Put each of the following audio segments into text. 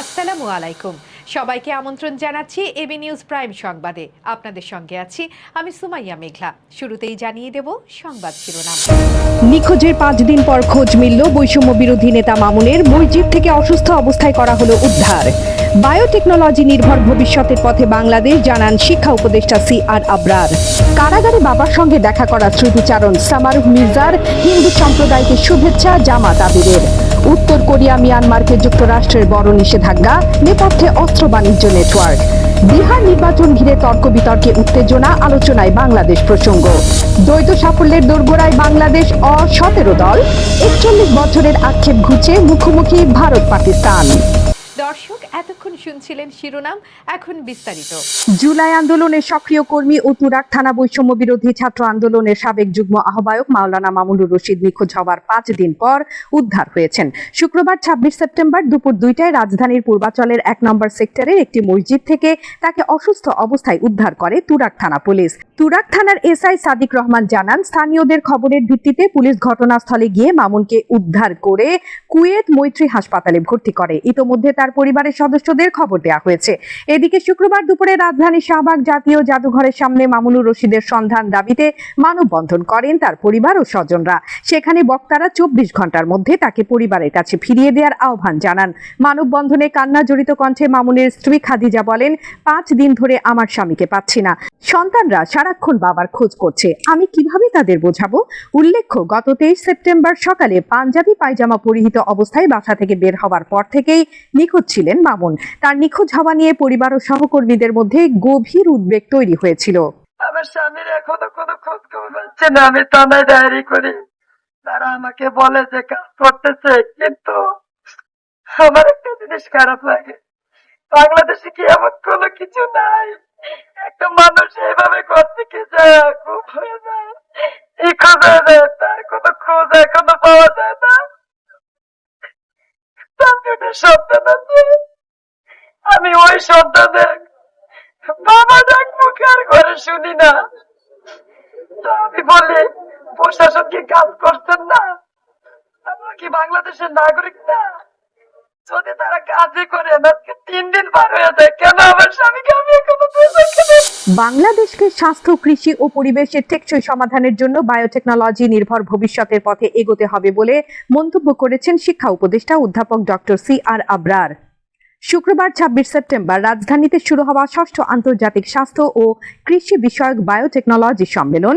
আসসালামু আলাইকুম। সবাইকে আমন্ত্রণ জানাচ্ছি এবি নিউজ প্রাইম সংবাদে। আপনাদের সঙ্গে আছি আমি সুমাইয়া মেঘলা। শুরুতেই জানিয়ে দেব সংবাদ শিরোনাম। নিখোঁজের পাঁচ দিন পর খোঁজ মিলল বৈষম্য বিরোধী নেতা মামুনের। মসজিদ থেকে অসুস্থ অবস্থায় করা হলো উদ্ধার। বায়োটেকনোলজি নির্ভর ভবিষ্যতের পথে বাংলাদেশ, জানান শিক্ষা উপদেষ্টা সি আর আবরার। কারাগারে বাবার সঙ্গে দেখা করা স্মৃতিচারণ, সামারুহ মির্জার হিন্দু সম্প্রদায়কে শুভেচ্ছা জামাত আবিরের। উত্তর কোরিয়া, মিয়ানমারকে যুক্তরাষ্ট্রের বড় নিষেধাজ্ঞা, নেপথ্যে অস্ত্র বাণিজ্য নেটওয়ার্ক। বিহার নির্বাচন ঘিরে তর্ক বিতর্কে উত্তেজনা, আলোচনায় বাংলাদেশ প্রসঙ্গ। দ্বৈত সাফল্যের দোরগোড়ায় বাংলাদেশ অ সতেরো দল। একচল্লিশ বছরের আক্ষেপ ঘুচে মুখোমুখি ভারত পাকিস্তান দর্শক, এতক্ষণ শুনছিলেন শিরোনাম, এখন বিস্তারিত। জুলাই আন্দোলনের সক্রিয় কর্মী ও তুরাক থানা বৈষম্য বিরোধী ছাত্র আন্দোলনের সাবেক যুগ্ম আহ্বায়ক মাওলানা মামুনুর রশিদ নিখোঁজ হওয়ার পাঁচ দিন পর উদ্ধার হয়েছেন। শুক্রবার ছাব্বিশ সেপ্টেম্বর দুপুর দুইটায় রাজধানীর পূর্বাচলের এক নম্বর সেক্টরের একটি মসজিদ থেকে তাকে অসুস্থ অবস্থায় উদ্ধার করে তুরাক থানা পুলিশ। তুরাক থানার এসআই সাদিক রহমান জানান, স্থানীয়দের খবরের ভিত্তিতে পুলিশ ঘটনাস্থলে গিয়ে মামুনকে উদ্ধার করে কুয়েত মৈত্রী হাসপাতালে ভর্তি করে। ইতোমধ্যে তার পরিবারের সদস্যদের খবর দেওয়া হয়েছে। এদিকে শুক্রবার দুপুরে রাজধানীর শাহবাগ জাতীয় জাদুঘরের সামনে মামুনুর রশিদের সন্ধান দাবিতে মানববন্ধন করেন তার পরিবার ও স্বজনরা। সেখানে বক্তারা চব্বিশ ঘণ্টার মধ্যে তাকে পরিবারের কাছে ফিরিয়ে দেওয়ার আহ্বান জানান। মানববন্ধনে কান্না জড়িত কণ্ঠে মামুনের স্ত্রী খাদিজা বলেন, পাঁচ দিন ধরে আমার স্বামীকে পাচ্ছি না। সন্তানরা সারাক্ষণ বাবার খোঁজ করছে। আমি কীভাবে তাদের বোঝাবো? উল্লেখ্য, গত তেইশ সেপ্টেম্বর সকালে পাঞ্জাবি পায়জামা পরিহিত অবস্থায় বাসা থেকে বের হওয়ার পর থেকেই নিখোঁজ ছিলেন মামুন। তার নিখোঁজ হওয়া নিয়ে পরিবার ও সহকর্মীদের মধ্যে গভীর উদ্বেগ তৈরি হয়েছিল। আমার স্বামীর এখনও কোনো খোঁজ খবর না, আমি থানায় ডায়েরি করি। তারা আমাকে বলে যে কাজ করতেছে, কিন্তু আমার একটা জিনিস খারাপ লাগে। বাংলাদেশে কি এমন কোনো কিছু নাই? একটা মানুষ এইভাবে ঘর থেকে যায় খুব হয়ে যায় হয়ে যায়, তার কোনো খোঁজ এখনও পাওয়া যায় না। আমি ওই সন্তানের বাবা ডাক মুখে আর ঘরে শুনি না। আমি বলি, প্রশাসন কি কাজ করছেন না? আমরা কি বাংলাদেশের নাগরিক না? যদি তারা কাজই করে আজকে তিন দিন পার হয়ে যায় কেন আমার স্বামীকে আমি এখনও বাংলাদেশকে স্বাস্থ্য, কৃষি ও পরিবেশের টেকসই সমাধানের জন্য বায়োটেকনোলজি নির্ভর ভবিষ্যতের পথে এগোতে হবে বলে মন্তব্য করেছেন শিক্ষা উপদেষ্টা অধ্যাপক ডক্টর সি আর আবরার। শুক্রবার ছাব্বিশ সেপ্টেম্বর রাজধানীতে শুরু হওয়া ষষ্ঠ আন্তর্জাতিক স্বাস্থ্য ও কৃষি বিষয়ক বায়োটেকনোলজি সম্মেলন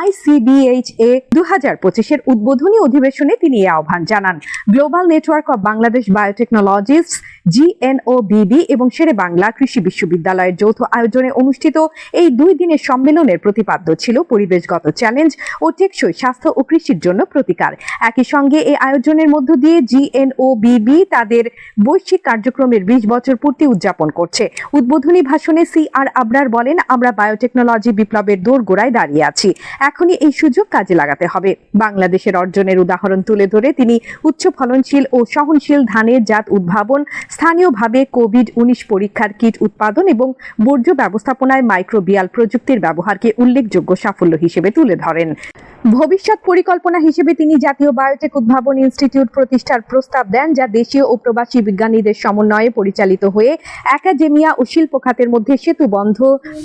আইসিবিএইচ এ দু হাজার পঁচিশের উদ্বোধনী অধিবেশনে তিনি এই আহ্বান জানান। Global network of Bangladesh biotechnologist GNO GNOBB এবং শেরে বাংলা কৃষি বিশ্ববিদ্যালয়ের যৌথ আয়োজনে অনুষ্ঠিত এই দুই দিনের সম্মেলনের প্রতিপাদ্য ছিল পরিবেশগত চ্যালেঞ্জ ও টেকসই স্বাস্থ্য ও কৃষির জন্য প্রতিকার। একই সঙ্গে এই আয়োজনের মধ্য দিয়ে জিএনও জিএনওবিবি তাদের বৈশ্বিক কার্যক্রমের বিশ বছর পূর্তি উদযাপন করছে। উদ্বোধনী ভাষণে সি আর আবরার বলেন, আমরা বায়োটেকনোলজি বিপ্লবের দোর গোড়ায় দাঁড়িয়ে আছি। এখনই এই সুযোগ কাজে লাগাতে হবে। বাংলাদেশের অর্জনের উদাহরণ তুলে ধরে তিনি উচ্চ ফলনশীল ও সহনশীল ধানের জাত উদ্ভাবন, স্থানীয়ভাবে কোভিড উনিশ পরীক্ষার কিট উৎপাদন এবং বর্জ্য ব্যবস্থাপনায় মাইক্রোবিয়াল প্রযুক্তির ব্যবহারকে উল্লেখযোগ্য সাফল্য হিসেবে তুলে ধরেন। ভবিষ্যৎ পরিকল্পনা হিসেবে তিনি জাতীয় বায়োটেক উদ্ভাবন ইনস্টিটিউট প্রতিষ্ঠার প্রস্তাব দেন, যা দেশীয় ও প্রবাসী বিজ্ঞানীদের সমন্বয়ে পরিচালিত হয়ে একাডেমিয়া ও শিল্প খাতের মধ্যে সেতু বন্ধ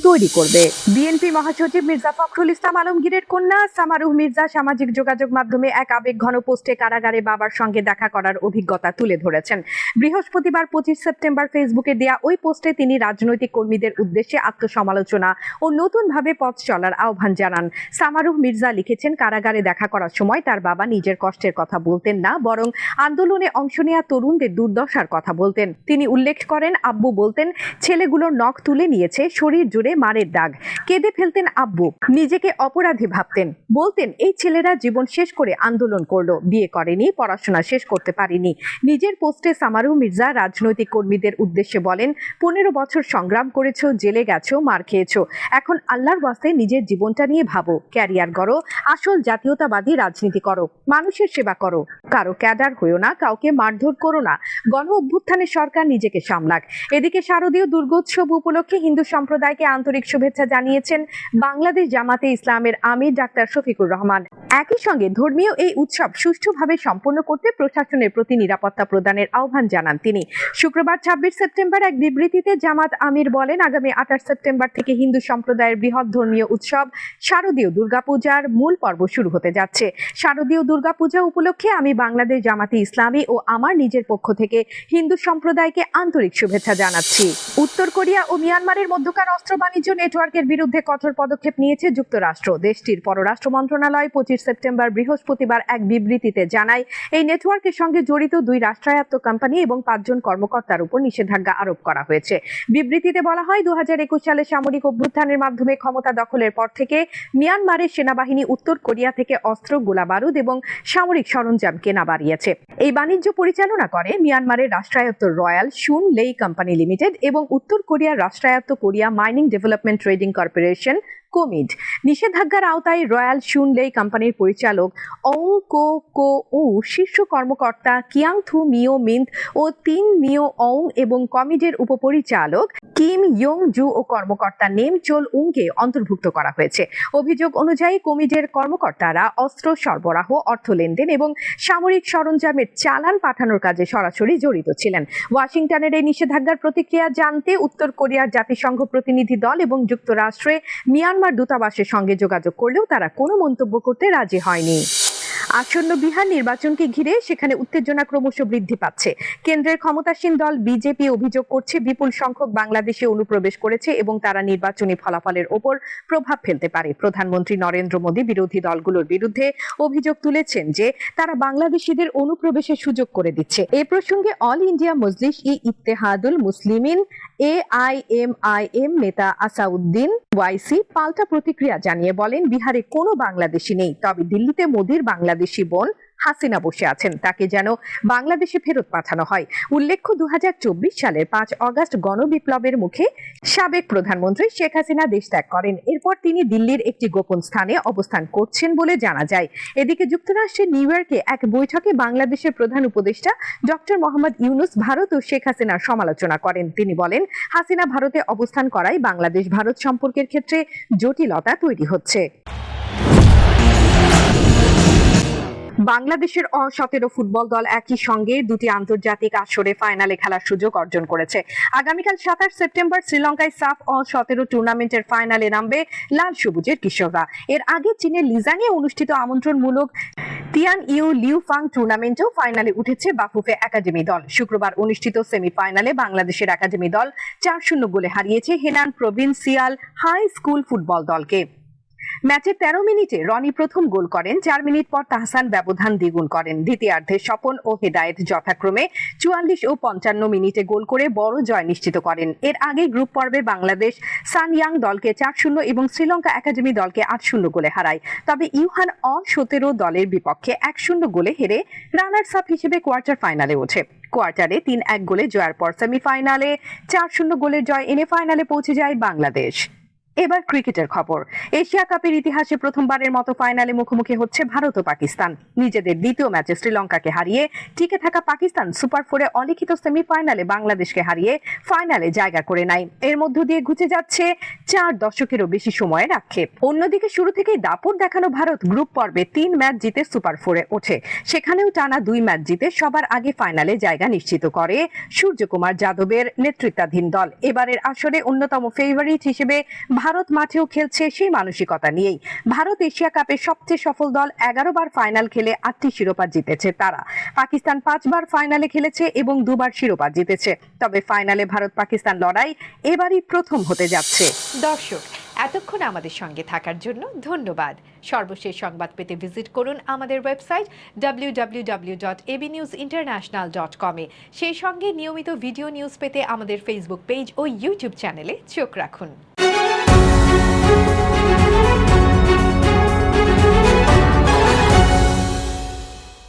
তৈরি করবে। বিএনপি মহাসচিব মির্জা ফখরুল ইসলাম আলমগীরের কন্যা সামারুহ মির্জা সামাজিক যোগাযোগ মাধ্যমে এক আবেগ ঘন পোস্টে কারাগারে বাবার সঙ্গে দেখা করার অভিজ্ঞতা তুলে ধরেছেন। বৃহস্পতিবার পঁচিশ সেপ্টেম্বর ফেসবুকে দেয়া ওই পোস্টে তিনি রাজনৈতিক কর্মীদের উদ্দেশ্যে আত্মসমালোচনা ও নতুনভাবে পথ চলার আহ্বান জানান। সামারুহ মির্জা লিখেছেন কারাগারে দেখা করার সময়। তার বাবা নিজের কষ্টের কথা বলতেন না, বরং আন্দোলনে অংশ নেওয়া তরুণদের দুর্দশার কথা বলতেন। তিনি উল্লেখ করেন, আব্বু বলতেন, ছেলেগুলোর নখ তুলে নিয়েছে, শরীর জুড়ে মারের দাগ। কেঁদে ফেলতেন আব্বু। নিজেকে অপরাধী ভাবতেন। বলতেন, এই ছেলেরা জীবন শেষ করে আন্দোলন করল, বিয়ে করেনি, পড়াশোনা শেষ করতে পারেনি। নিজের পোস্টে সামারু মির্জা রাজনৈতিক কর্মীদের উদ্দেশ্যে বলেন, পনেরো বছর সংগ্রাম করেছ, জেলে গেছো, মার খেয়েছো। এখন আল্লাহর বাস্তে নিজের জীবনটা নিয়ে ভাবো, ক্যারিয়ার গড়ো, আসল জাতীয়তাবাদী রাজনীতি করো, মানুষের সেবা করো। কারও ক্যাডার হইও না, কাউকে মারধর করো না। গণ অভ্যুত্থানে সরকার নিজেকে সামলাক। এদিকে শারদীয় দুর্গোৎসব উপলক্ষে হিন্দু সম্প্রদায়কে আন্তরিক শুভেচ্ছা জানিয়েছেন বাংলাদেশ জামাতে ইসলামের আমির ডাক্তার শফিকুর রহমান। একই সঙ্গে ধর্মীয় এই উৎসব সুষ্ঠুভাবে সম্পন্ন করতে প্রশাসনের প্রতি নিরাপত্তা প্রদানের আহ্বান জানান তিনি। শুক্রবার ছাব্বিশ সেপ্টেম্বর এক বিবৃতিতে জামাত আমির বলেন, আগামী আঠাশ সেপ্টেম্বর থেকে হিন্দু সম্প্রদায়ের বৃহৎ ধর্মীয় উৎসব শারদীয় দুর্গাপূজার মূল পর্ব শুরু হতে যাচ্ছে। শারদীয় দুর্গাপূজা উপলক্ষে আমি বাংলাদেশ জামাতে ইসলামী ও আমার নিজের পক্ষ থেকে হিন্দু সম্প্রদায়কে আন্তরিক শুভেচ্ছা জানাচ্ছি। উত্তর কোরিয়া ও মিয়ানমারের মধ্যকার অস্ত্র বাণিজ্য নেটওয়ার্কের বিরুদ্ধে কঠোর পদক্ষেপ নিয়েছে যুক্তরাষ্ট্র। দেশটির পররাষ্ট্র মন্ত্রণালয় পঁচিশ সেপ্টেম্বর বৃহস্পতিবার এক বিবৃতিতে জানায়, এই নেটওয়ার্কের সঙ্গে জড়িত দুই রাষ্ট্রায়ত্ত কোম্পানি এবং পাঁচজন কর্মকর্তার উপর নিষেধাজ্ঞা আরোপ করা হয়েছে। বিবৃতিতে বলা হয় দু সালে সামরিক অভ্যুত্থানের মাধ্যমে ক্ষমতা দখলের পর থেকে মিয়ানমারের সেনাবাহিনী উত্তর কোরিয়া থেকে অস্ত্র গোলাবারুদ এবং সামরিক সরঞ্জাম কেনা বাড়িয়েছে। এই বাণিজ্য পরিচালনা করে মিয়ানমারের রাষ্ট্রায়ত্ত রয়্যাল শুন লেই কোম্পানি লিমিটেড এবং উত্তর কোরিয়ার রাষ্ট্রায়ত্ত Korea mining development trading corporation KOMID. নিষেধাজ্ঞার আওতায় রয়্যাল শুনলেই কোম্পানির পরিচালক অং কো কো উ, শীর্ষ কর্মকর্তা কিয়াং থু, মিও মিন্ট ও তিন মিও অং এবং কমিডের উপপরিচালক কিম ইয়ং জু ও কর্মকর্তা নেম চোল উংকে অন্তর্ভুক্ত করা হয়েছে। অভিযোগ অনুযায়ী কমিডের কর্মকর্তারা অস্ত্র সরবরাহ, অর্থ লেনদেন এবং সামরিক সরঞ্জামের চালান পাঠানোর কাজে সরাসরি জড়িত ছিলেন। ওয়াশিংটনের এই নিষেধাজ্ঞার প্রতিক্রিয়া জানতে উত্তর কোরিয়ার জাতিসংঘ প্রতিনিধি দল এবং যুক্তরাষ্ট্রে মিয়ানমার দূতাবাসের সঙ্গে যোগাযোগ করলেও তারা কোনো মন্তব্য করতে রাজি হয়নি। আসন্ন বিহার নির্বাচনকে ঘিরে সেখানে উত্তেজনা ক্রমশ বৃদ্ধি পাচ্ছে। কেন্দ্রের ক্ষমতাসীন দল বিজেপি অভিযোগ করছে, বিপুল সংখ্যক বাংলাদেশে অনুপ্রবেশ করেছে এবং তারা নির্বাচনী ফলাফলের ওপর প্রভাব ফেলতে পারে। প্রধানমন্ত্রী নরেন্দ্র মোদী বিরোধী দলগুলোর বিরুদ্ধে অভিযোগ তুলেছেন যে, তারা বাংলাদেশিদের অনুপ্রবেশের সুযোগ করে দিচ্ছে। এ প্রসঙ্গে all India Majlis e Ittehadul Muslimeen A I নেতা আসাউদ্দিন ওয়াইসি পাল্টা প্রতিক্রিয়া জানিয়ে বলেন, বিহারে কোনো বাংলাদেশি নেই। তবে দিল্লিতে মোদীর বাংলাদেশি বোন হাসিনা বসে আছেন। তাকে যেন বাংলাদেশে ফেরত পাঠানো হয়। উল্লেখ্য দু সালের পাঁচ অগস্ট গণবিপ্লবের মুখে সাবেক প্রধানমন্ত্রী শেখ হাসিনা দেশ ত্যাগ করেন। এরপর তিনি দিল্লির একটি গোপন স্থানে অবস্থান করছেন বলে জানা যায়। এদিকে যুক্তরাষ্ট্রের নিউ ইয়র্কে এক বৈঠকে বাংলাদেশের প্রধান উপদেষ্টা ডক্টর মোহাম্মদ ইউনুস ভারত ও শেখ হাসিনার সমালোচনা করেন। তিনি বলেন, হাসিনা ভারতে অবস্থান করায় বাংলাদেশ ভারত সম্পর্কের ক্ষেত্রে জটিলতা তৈরি হচ্ছে। বাংলাদেশের অ সতেরো ফুটবল দল একই সঙ্গে দুটি আন্তর্জাতিক আসরে ফাইনালে খেলার সুযোগ অর্জন করেছে। আগামীকাল সাতাশ সেপ্টেম্বর শ্রীলঙ্কায় সাফ অ সতেরো টুর্নামেন্টের ফাইনালে নামবে লাল সবুজের কিশোররা এর আগে চীনের লিজাংয়ে অনুষ্ঠিত আমন্ত্রণমূলক তিয়ান ইউ লিউ ফাং টুর্নামেন্টেও ফাইনালে উঠেছে বাফুফে একাডেমি দল। শুক্রবার অনুষ্ঠিত সেমিফাইনালে বাংলাদেশের একাডেমি দল চার শূন্য গোলে হারিয়েছে Henan provincial high school football দলকে। ম্যাচের তেরো মিনিটে রনি প্রথম গোল করেন, চার মিনিট পর তাহসান ব্যবধান দ্বিগুণ করেন। দ্বিতীয়ার্ধে স্বপন ও হেদায়েত যথাক্রমে চুয়াল্লিশ ও পঞ্চান্ন মিনিটে গোল করে বড় জয় নিশ্চিত করেন। এর আগে গ্রুপ পর্বে বাংলাদেশ সানয়াং দলকে চার শূন্য এবং শ্রীলঙ্কা একাডেমি দলকে আট শূন্য গোলে হারায়। তবে ইউহান অ সতেরো দলের বিপক্ষে এক শূন্য গোলে হেরে রানার্স আপ হিসেবে কোয়ার্টার ফাইনালে ওঠে। কোয়ার্টারে তিন এক গোলে জয়ের পর সেমিফাইনালে চার শূন্য গোলের জয় এনে ফাইনালে পৌঁছে যায় বাংলাদেশ। এবার ক্রিকেটের খবর। এশিয়া কাপের ইতিহাসে প্রথমবারের মতো ফাইনালে মুখোমুখি হচ্ছে ভারত ও পাকিস্তান। নিজেদের দ্বিতীয় ম্যাচে শ্রীলঙ্কাকে হারিয়ে টিকে থাকা পাকিস্তান সুপার ফোরে অলিখিত সেমিফাইনালে বাংলাদেশকে হারিয়ে ফাইনালে জায়গা করে নেয়। এর মধ্য দিয়ে ঘুচে যাচ্ছে চার দশকেরও বেশি সময়ের আক্ষেপ। অন্যদিকে শুরু থেকেই দাপট দেখানো ভারত গ্রুপ পর্বে তিন ম্যাচ জিতে সুপার ফোরে ওঠে। সেখানেও টানা দুই ম্যাচ জিতে সবার আগে ফাইনালে জায়গা নিশ্চিত করে সূর্যকুমার যাদবের নেতৃত্বাধীন দল। এবারের আসরে অন্যতম ফেভারিট হিসেবে ভারত মাঠেও খেলছে সেই মানসিকতা নিয়েই। ভারত এশিয়া কাপের সবচেয়ে সফল দল এগারো বার ফাইনাল খেলে আটটি শিরোপা জিতেছে তারা। পাকিস্তান পাঁচবার ফাইনালে খেলেছে এবং দুবার শিরোপা জিতেছে। তবে ফাইনালে ভারত পাকিস্তান লড়াই এবারই প্রথম হতে যাচ্ছে। দর্শক, এতক্ষণ আমাদের সঙ্গে থাকার জন্য ধন্যবাদ। সর্বশেষ সংবাদ পেতে ভিজিট করুন আমাদের ওয়েবসাইট ডট কমে সেই সঙ্গে নিয়মিত ভিডিও নিউজ পেতে আমাদের ফেসবুক পেজ ও ইউটিউব চ্যানেলে চোখ রাখুন।